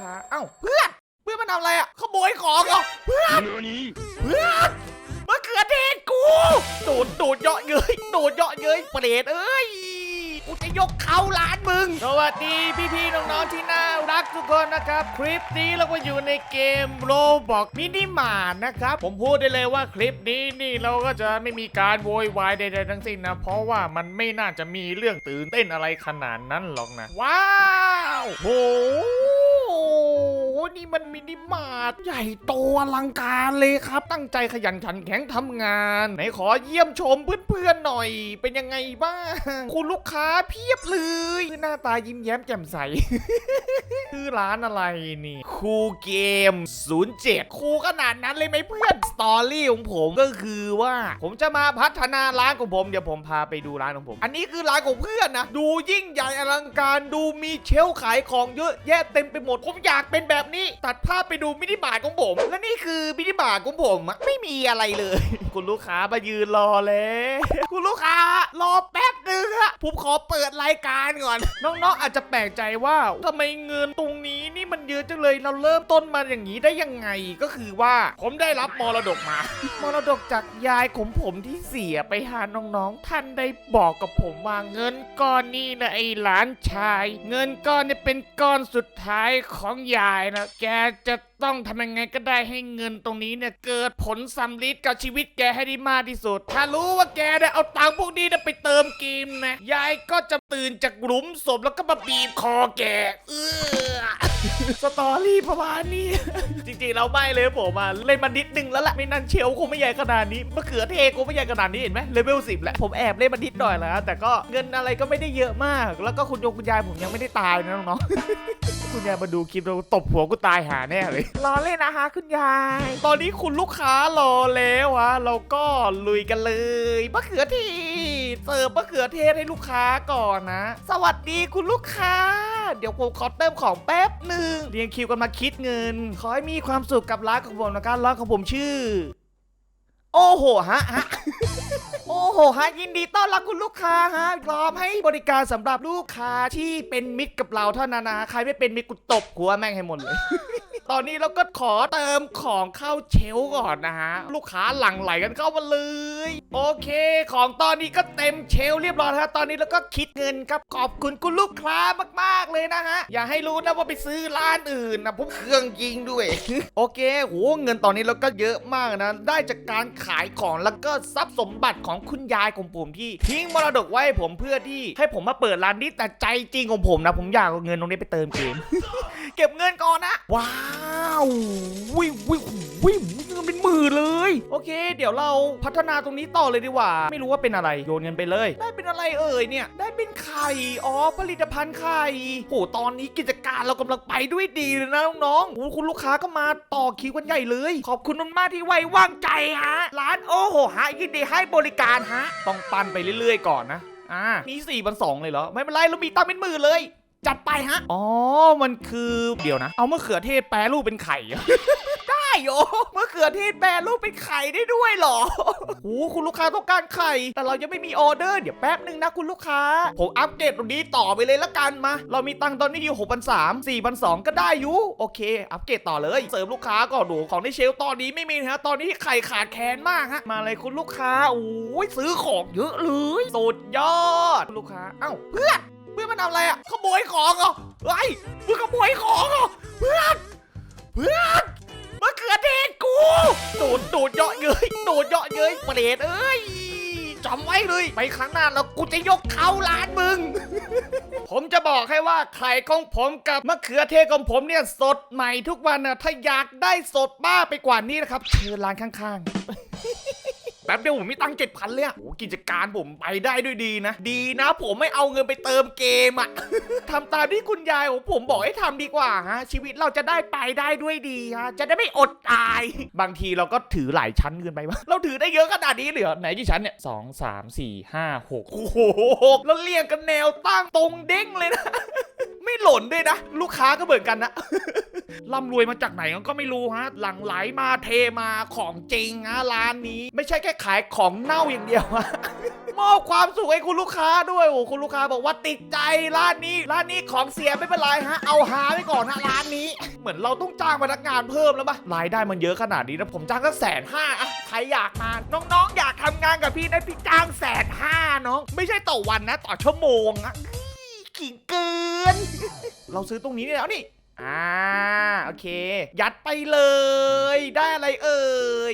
ค้าเอ้าเพื่อนเพื่อนมันทำอะไรอะขโมยของเหรอเพื่อนเพื่อนมะเขือเทศกูโดดโดดเยาะเย้ยโดดเยาะเย้ยเปรตเอ้ยกูจะยกเขาร้านมึง สวัสดีพี่ๆน้องๆที่น่ารักทุกคนนะครับ คลิปนี้เราก็อยู่ในเกมโรบอกมินิมาร์นะครับ ผมพูดได้เลยว่าคลิปนี้นี่เราก็จะไม่มีการโวยวายใดๆทั้งสิ้นนะ เพราะว่ามันไม่น่าจะมีเรื่องตื่นเต้นอะไรขนาดนั้นหรอกนะ ว้าวโห นี่มันมินิมาร์ทใหญ่โตอลังการเลยครับ ตั้งใจขยันขันแข็งทำงาน ไหนขอเยี่ยมชมเพื่อนๆหน่อย เป็นยังไงบ้าง คุณลูกค้าเพียบเลยหน้าตายิ้มแย้มแจ่มใสคือร้านอะไรนี่คูเกม 07 คูขนาดนั้นเลยไหมเพื่อนสตอรี่ของผมก็คือว่า ผมจะมาพัฒนาร้านของผมเดี๋ยวผมพาไปดูร้านของผม อันนี้คือร้านของเพื่อนนะ ดูยิ่งใหญ่อลังการดูมีเชลขายของเยอะแยะเต็มไปหมด ผมอยากเป็นแบบนี้ตัดภาพไปดูมินิบาร์ของผม และนี่คือมินิบาร์ของผมอะไม่มีอะไรเลย คุณลูกค้ามายืนรอแล้วคุณลูกค้ารอแป๊บนึงอะผมขอเปิดรายการก่อน น้องๆอาจจะแปลกใจว่าทำไมเงินตรงนี้นี่มัน เยอะจังเลยเราเริ่มต้นมาอย่างนี้ได้ยังไงก็คือว่าผมได้รับมรดกมา มรดกจากยายของผมที่เสียไปหาน้องๆ ท่านได้บอกกับผมว่าเงินก้อนนี้นะไอ้หลานชาย เงินก้อนนี้เป็นก้อนสุดท้ายของยายนะ แกจะต้องทำยังไงก็ได้ให้เงินตรงนี้เนี่ยเกิดผลสำลิดกับชีวิตแกให้ได้มากที่สุด ถ้ารู้ว่าแกได้เอาตังค์พวกนี้นะไปเติมเกมนะ ยายก็จะตื่นจากหลุมศพแล้วก็มาบีบคอแก เออสตอรี่ประมาณนี้ จริงๆเราไม่เลยผมอะเล่นมานิดนึงแล้วแหละไม่นั่นเชลคงไม่ใหญ่ขนาดนี้มะเขือเทศคงไม่ใหญ่ขนาดนี้เห็นไหมเลเวลสิบแหละผมแอบเล่นมานิดหน่อยแล้วแต่ก็เงินอะไรก็ไม่ได้เยอะมาก แล้วก็คุณโยงคุณยายผมยังไม่ได้ตายนะน้องๆ คุณยายมาดูคลิปเราตบหัวกูตายหาแน่เลย รอเล่นนะคะคุณยาย ตอนนี้คุณลูกค้ารอแล้วอะเราก็ลุยกันเลยมะเขือเทศเสิร์ฟมะเขือเทศให้ลูกค้าก่อนนะ สวัสดีคุณลูกค้า เดี๋ยวผมขอเติมของแป๊บหนึ่งเรียงคิวกันมาคิดเงิน ขอให้มีความสุขกับร้านของผมนะครับร้านของผมชื่อ โอ้โหฮะฮะโอ้โหฮะยินดีต้อนรับคุณลูกค้าฮะพร้อมให้บริการสำหรับลูกค้าที่เป็นมิตรกับเราเท่านั้นนะใครไม่เป็นมิตรกูตบหัวแม่งให้หมดเลย ตอนนี้เราก็ขอเติมของเข้าเชลก่อนนะฮะ ลูกค้าหลั่งไหลกันเข้ามาเลย โอเค ของตอนนี้ก็เต็มเชลเรียบร้อยฮะตอนนี้เราก็คิดเงินครับขอบคุณคุณลูกค้ามากๆเลยนะฮะ อย่าให้รู้นะว่าไปซื้อร้านอื่นนะผมเครื่องยิงด้วย โอเคโหเงินตอนนี้เราก็เยอะมากนะ ได้จากการขายของแล้วก็ทรัพย์สมบัติของคุณยายของผมที่ ทิ้งมรดกไว้ให้ผมเพื่อที่ให้ผมมาเปิดร้านนี้แต่ใจจริงของผมนะ ผมอยากเอาเงินตรงนี้ไปเติมเกม เก็บเงินก่อนนะ ว้าววิววิววิวเงินเป็นหมื่นเลย โอเค เดี๋ยวเราพัฒนาตรงนี้ต่อเลยดีกว่า ไม่รู้ว่าเป็นอะไรโยนเงินไปเลย ได้เป็นอะไรเอ่ยเนี่ย ได้เป็นไข่อ๋อผลิตภัณฑ์ไข่โหตอนนี้กิจการเรากำลังไปด้วยดีเลยนะน้องๆโอ้คุณลูกค้าก็มาต่อคิวกันใหญ่เลย ขอบคุณมากที่ไว้วางใจฮะร้านโอ้โหฮะยินดีให้บริการฮะต้องปั้นไปเรื่อยๆก่อนนะอ่ามีสี่พันสองเลยเหรอไม่เป็นไรเรามีตังค์เป็นหมื่นเลย จัดไปฮะ อ๋อ มันคือเดี๋ยวนะ เอามะเขือเทศแปรรูปเป็นไข่เหรอได้โยมะเขือเทศแปรรูปเป็นไข่ได้ด้วยเหรอโอ้คุณลูกค้าต้องการไข่ แต่เรายังไม่มีออเดอร์ เดี๋ยวแป๊บหนึ่งนะคุณลูกค้า ผมอัปเกรดตรงนี้ต่อไปเลยละกันมา เรามีตังค์ตอนนี้อยู่6 3 0 0 4 2 0 0ก็ได้อยู่ โอเค อัปเกรดต่อเลย เสริมลูกค้าก่อนดูของในเชลฟ์ตอนนี้ไม่มีนะฮะตอนนี้ไข่ขาดแคลนมากฮะ มาเลยคุณลูกค้า โอ้ยซื้อของเยอะเลย สุดยอดคุณลูกค้า เอ้าเพื่อนเพื่อนมันทำอะไรอะขโมยของเหรอเฮ้ยมึงขโมยของเหรอเพื่อนเพื่อนมะเขือเทศกูโดดโดดเยาะเย้ยโดดเยาะเย้ยเปรตเอ้ยจำไว้เลย ไปครั้งหน้าแล้วกูจะยกเขาร้านมึง ผมจะบอกให้ว่าไข่ของผมกับมะเขือเทศของผมเนี่ยสดใหม่ทุกวันนะถ้าอยากได้สดบ้าไปกว่านี้นะครับเชิญร้านข้างๆ แป๊บเดียวผมมีตังค์เจ็ดพันเลยอะโอ้กิจการผมไปได้ด้วยดีนะ ดีนะผมไม่เอาเงินไปเติมเกมอะ ทำตามที่คุณยายของผมบอกให้ทำดีกว่าฮะ ชีวิตเราจะได้ไปได้ด้วยดีฮะ จะได้ไม่อดตาย บางทีเราก็ถือหลายชั้นเกินไปวะเราถือได้เยอะขนาดนี้เลยเหรอไหนกี่ชั้นเนี่ยสองสามสี่ห้าหกโอ้โหแล้วเรียงกันแนวตั้งตรงเด้งเลยนะ ไม่หล่นด้วยนะ ลูกค้าก็เหมือนกันนะร่ำรวยมาจากไหนก็ไม่รู้ฮะ หลังไหลมาเทมาของจริงฮะร้านนี้ ไม่ใช่แค่ขายของเน่าอย่างเดียวฮะมอบความสุขให้คุณลูกค้าด้วยโอ้คุณลูกค้าบอกว่าติดใจร้านนี้ ร้านนี้ของเสียไม่เป็นไรฮะเอาหาไว้ก่อนฮะร้านนี้ เหมือนเราต้องจ้างพนักงานเพิ่มแล้วปะรายได้มันเยอะขนาดนี้นะผมจ้างก็แสนห้าอะใครอยากมาน้องๆ อยากทำงานกับพี่นะพี่จ้างแสนห้าน้อง ไม่ใช่ต่อวันนะ ต่อชั่วโมงอะ ขิงเกิน เราซื้อตรงนี้นี่แล้วนี่ อ่าโอเค ยัดไปเลย ได้อะไรเอ่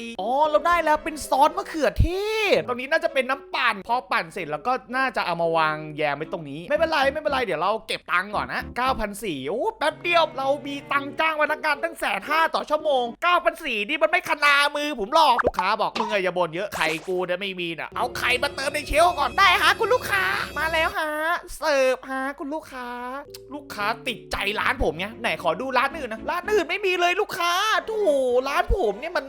ยอ๋อเราได้แล้วเป็นซอสมะเขือเทศตรงนี้น่าจะเป็นน้ำปั่นพอปั่นเสร็จแล้วก็น่าจะเอามาวางแยมไว้ตรงนี้ ไม่เป็นไรไม่เป็นไรเดี๋ยวเราเก็บตังค์ก่อนนะ9,400โอ้แป๊บเดียวเรามีตังค์จ้างพนักงานตั้งแสนห้าต่อชั่วโมง9,400นี่มันไม่ขนามือผมหรอกลูกค้าบอกมึงอย่าบ่นเยอะไข่กูเนี่ยไม่มีน่ะเอาไข่มาเติมในเชลก่อนได้ฮะคุณลูกค้ามาแล้วฮะเสิร์ฟฮะคุณลูกค้า ลูกค้าติดใจร้านผมไงไหนขอดูร้านอื่นนะร้านอื่นไม่มีเลยลูกค้าโถร้านผมเนี่ยมัน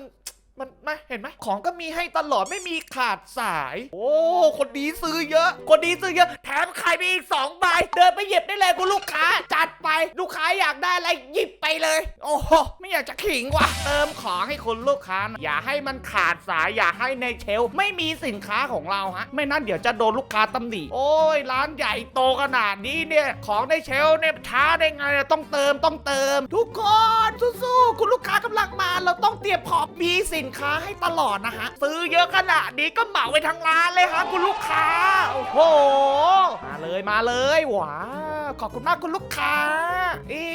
มันมาเห็นไหมของก็มีให้ตลอดไม่มีขาดสาย โอ้ คนดีซื้อเยอะ คนดีซื้อเยอะ แถมไข่ไปอีกสองใบ เดินไปหยิบได้เลยคุณลูกค้า จัดไป ลูกค้าอยากได้อะไรหยิบไปเลย โอ้โห ไม่อยากจะขิงว่ะ เติมของให้คุณลูกค้านะอย่าให้มันขาดสาย อย่าให้ในเชลฟ์ไม่มีสินค้าของเราฮะ ไม่นั้นเดี๋ยวจะโดนลูกค้าตำหนิ โอ้ย ร้านใหญ่โตขนาดนี้เนี่ย ของในเชลฟ์เนี่ยช้าได้ไง ต้องเติม ต้องเติม ทุกคนสู้ๆ คุณลูกค้ากำลังมา เราต้องเตรียมพร้อมมีสินค้าให้ตลอดนะฮะ ซื้อเยอะขนาดนี้ก็เหมาไปทั้งร้านเลยฮะคุณลูกค้า โอ้โห มาเลยมาเลยว้าขอบคุณมากคุณลูกค้าเอ๊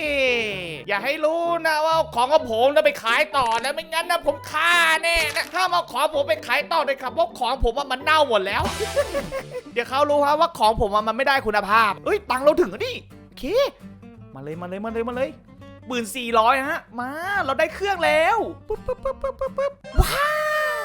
อย่าให้รู้นะว่าของของผมจะไปขายต่อนะไม่งั้นนะผมฆ่าแน่นะห้ามเอาของผมไปขายต่อเลยครับเพราะของผมว่ามันเน่าหมดแล้ว เดี๋ยวเขารู้ฮะว่าของผมอะมันไม่ได้คุณภาพเอ้ยตังเราถึงแล้วนี่โอเค มาเลยมาเลยมาเลยมาเลย หมื่นสี่ร้อยฮะ มา เราได้เครื่องแล้วปุ๊บปุ๊บปุ๊บปุ๊บปุ๊บปุ๊บว้าว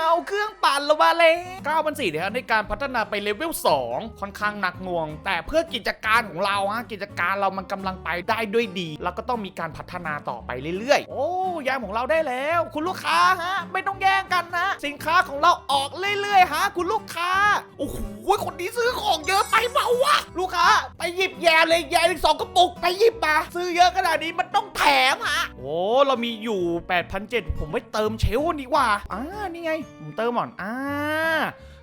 เอาเครื่องปั่นเรามาเลยก้าวมันสี่เนี่ยฮะในการพัฒนาไปเลเวล2 ค่อนข้างหนักหน่วง แต่เพื่อกิจการของเราฮะกิจการเรามันกำลังไปได้ด้วยดี เราก็ต้องมีการพัฒนาต่อไปเรื่อยๆ โอ้ยามของเราได้แล้ว คุณลูกค้าฮะ ไม่ต้องแย่งกันนะ สินค้าของเราออกเรื่อยๆฮะ คุณลูกค้า โอ้โหคนนี้ซื้อของเยอะไปเปล่าวะลูกค้าไปหยิบแย่เลยแย่อีกสองกระปุกไปหยิบมา ซื้อเยอะขนาดนี้มันต้องแถมฮะโอ้เรามีอยู่ 8,700ผมไม่เติมเชลฟ์ดีกว่าอ่านี่ไงผมเติมหมอนอ่า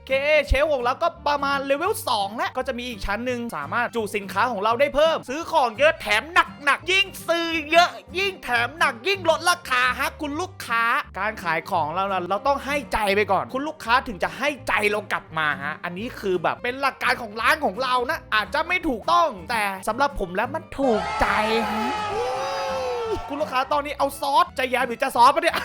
เคเชลของเราก็ประมาณเลเวล2แล้วก็จะมีอีกชั้นหนึ่งสามารถจุสินค้าของเราได้เพิ่ม ซื้อของเยอะแถมหนักหนักๆยิ่งซื้อเยอะยิ่งแถมหนักยิ่งลดราคาฮะคุณลูกค้า การขายของเราเราต้องให้ใจไปก่อน คุณลูกค้าถึงจะให้ใจเรากลับมาฮะอันนี้คือแบบเป็นหลักการของร้านของเรานะ อาจจะไม่ถูกต้องแต่สำหรับผมแล้วมันถูกใจฮะ คุณลูกค้าตอนนี้เอาซอสจะแยมหรือจะซอสปะเนี่ย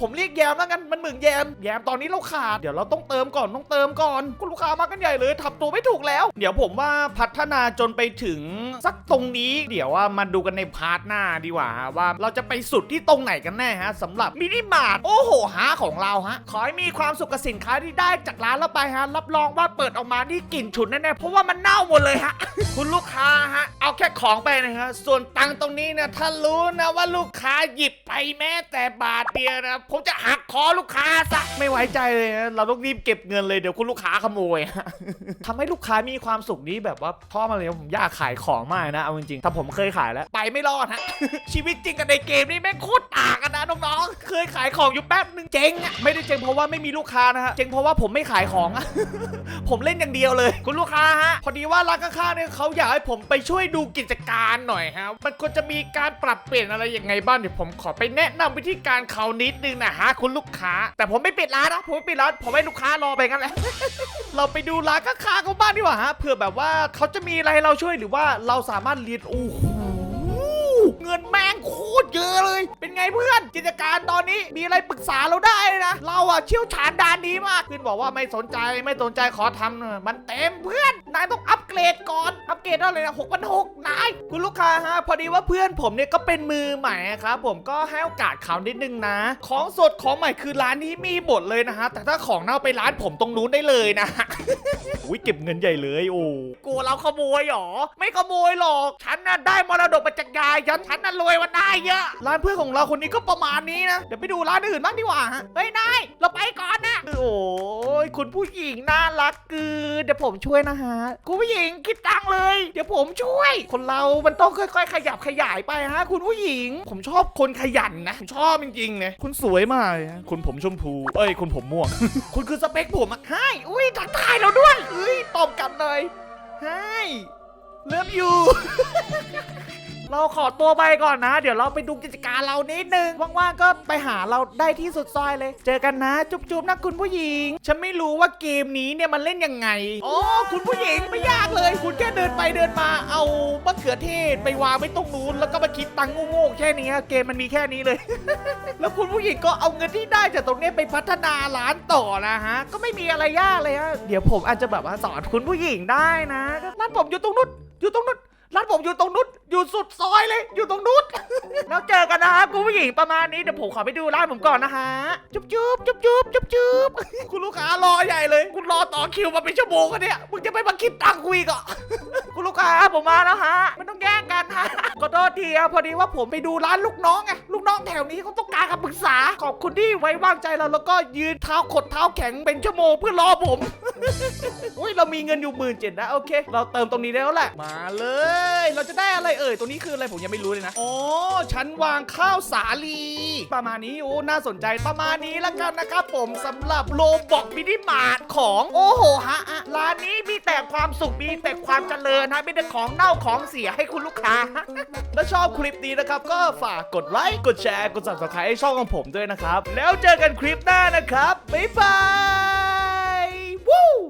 ผมเรียกแยมแล้วกันมันเหมือนแยมแยมตอนนี้เราขาดเดี๋ยวเราต้องเติมก่อนต้องเติมก่อนคุณลูกค้ามากันใหญ่เลยทำตัวไม่ถูกแล้ว เดี๋ยวผมว่าพัฒนาจนไปถึงสักตรงนี้ เดี๋ยวว่ามาดูกันในพาร์ทหน้าดีกว่าว่าเราจะไปสุดที่ตรงไหนกันแน่ฮะสำหรับมินิมาร์ทโอ้โหหาของเราฮะขอให้มีความสุขกับสินค้าที่ได้จากร้านเราไปฮะรับรองว่าเปิดออกมานี่กลิ่นฉุนแน่ๆเพราะว่ามันเน่าหมดเลยฮะคุณลูกค้าฮะ แค่ของไปนะฮะส่วนตังค์ตรงนี้นะถ้ารู้นะว่าลูกค้าหยิบไปแม้แต่บาทเดียวนะผมจะหักคอลูกค้าซะไม่ไว้ใจเลยนะเราต้องรีบเก็บเงินเลยเดี๋ยวคุณลูกค้าขโมย ทำให้ลูกค้ามีความสุขนี้แบบว่าพ่อมาเลยผมอยากขายของมากนะเอาจริงๆถ้าผมเคยขายแล้ว ไปไม่รอดฮะ ชีวิตจริงกับในเกมนี่แม่งโคตรต่างกันนะน้องๆเคยขายของอยู่แป๊บนึงเจ๊งอะไม่ได้เจ๊งเพราะว่าไม่มีลูกค้านะฮะเจ๊งเพราะว่าผมไม่ขายของอะผมเล่นอย่างเดียวเลย คุณลูกค้าฮะ พอดีว่าร้านข้างๆเนี่ยเขาอยากให้ผมไปช่วยดูกิจการหน่อยฮะมันควรจะมีการปรับเปลี่ยนอะไรยังไงบ้างเดี๋ยวผมขอไปแนะนำวิธีการเขานิดนึงนะฮะคุณลูกค้า แต่ผมไม่ปิดร้านนะผมไม่ปิดร้านผมให้ลูกค้ารอไปงั้นแหละเราไปดูร้านข้างๆเขาบ้างดีกว่าฮะเผื่อแบบว่าเขาจะมีอะไรให้เราช่วยหรือว่าเราสามารถเรียนโอ้โห เงินแม่งโคตรเยอะเลย เป็นไงเพื่อนกิจการตอนนี้มีอะไรปรึกษาเราได้นะ เราอะเชี่ยวชาญด้านนี้มากเพื่อนบอกว่าไม่สนใจไม่สนใจขอทำหน่อยมันเต็มเพื่อนนายต้องอัปเกรดก่อนอัปเกรดเท่าไหร่นะหกพันหกนายคุณลูกค้าฮะพอดีว่าเพื่อนผมเนี่ยก็เป็นมือใหม่ครับผมก็ให้โอกาสเขานิดนึงนะ ของสดของใหม่คือร้านนี้มีหมดเลยนะฮะแต่ถ้าของเน่าไปร้านผมตรงนู้นได้เลยนะอุ้ยเก็บเงินใหญ่เลยโอ้กลัวเราขโมยหรอ ไม่ขโมยหรอก ฉันน่ะได้มรดกมาจากยายฉันฉันน่ะรวยวันได้เยอะ ร้านเพื่อของเราคนนี้ก็ประมาณนี้นะ เดี๋ยวไปดูร้านอื่นบ้างดีกว่าฮะ เฮ้ยนายเราไปก่อนนะ โอ้ยคุณผู้หญิงน่ารักเกือ เดี๋ยวผมช่วยนะฮะ คุณผู้หญิงคิดตังค์เลย เดี๋ยวผมช่วย คนเรา มันต้องค่อย ๆ ขยับขยายไปฮะ คุณผู้หญิง ผมชอบคนขยันนะผมชอบจริงๆเนี่ยคุณสวยมากเลยฮะคุณผมชมพู เอ้ย คุณผมม่วง คุณคือสเปคผมอะใช่อุ้ยทักทายเราด้วยเอ้ยตอบกลับเลยใช่เลิฟยู เราขอตัวไปก่อนนะ เดี๋ยวเราไปดูกิจการเรานิดนึงว่างๆก็ไปหาเราได้ที่สุดซอยเลย เจอกันนะ จุ๊บๆนะคุณผู้หญิง ฉันไม่รู้ว่าเกมนี้เนี่ยมันเล่นยังไงอ๋อคุณผู้หญิงไม่ยากเลย คุณแค่เดินไปเดินมาเอามะเขือเทศไปวางไว้ตรงนู้นแล้วก็มาคิดตังค์โง่ๆแค่นี้เกมมันมีแค่นี้เลย แล้วคุณผู้หญิงก็เอาเงินที่ได้จากตรงนี้ไปพัฒนาร้านต่อนะฮะ ก็ไม่มีอะไรยากเลยฮะเดี๋ยวผมอาจจะแบบว่าสอนคุณผู้หญิงได้นะร้านผมอยู่ตรงนู้นอยู่ตรงนู้น ร้านผมอยู่ตรงนู้นอยู่สุดซอยเลย อยู่ตรงนู้น แล้วเจอกันนะครับคุณผู้หญิงประมาณนี้เดี๋ยวผมขอไปดูร้านผมก่อนนะฮะ จุ๊บจุ๊บจุ๊บจุ๊บจุ๊บจุ๊บคุณลูกค้ารอใหญ่เลย คุณรอต่อคิวมาเป็นชั่วโมงกันเนี่ยมึงจะไม่มาคิดตังค์คุยก่อนคุณลูกค้าผมมาแล้วฮะไม่ต้องแย่งกันฮะขอโทษทีครับพอดีว่าผมไปดูร้านลูกน้องไง น้องแถวนี้เขาต้องการคำปรึกษา ขอบคุณที่ไว้วางใจเราแล้วก็ยืนเท้าขดเท้าแข็งเป็นชั่วโมงเพื่อรอผม อุ้ยเรามีเงินอยู่หมื่นเจ็ดนะโอเค เราเติมตรงนี้ได้แล้วแหละมาเลย เราจะได้อะไรเอ่ยตัวนี้คืออะไรผมยังไม่รู้เลยนะอ๋อฉันวางข้าวสาลี ประมาณนี้โอ้น่าสนใจประมาณนี้แล้วกันนะครับผมสำหรับโลบอกมินิมาร์ทของโอ้โหฮะร้านนี้มีแต่ความสุขมีแต่ความเจริญฮะไม่ได้ของเน่าของเสียให้คุณลูกค้าและชอบคลิปนี้นะครับ ก็ฝากกดไลค์กดแชร์กด subscribe ให้ช่องของผมด้วยนะครับ แล้วเจอกันคลิปหน้านะครับบ๊ายบาย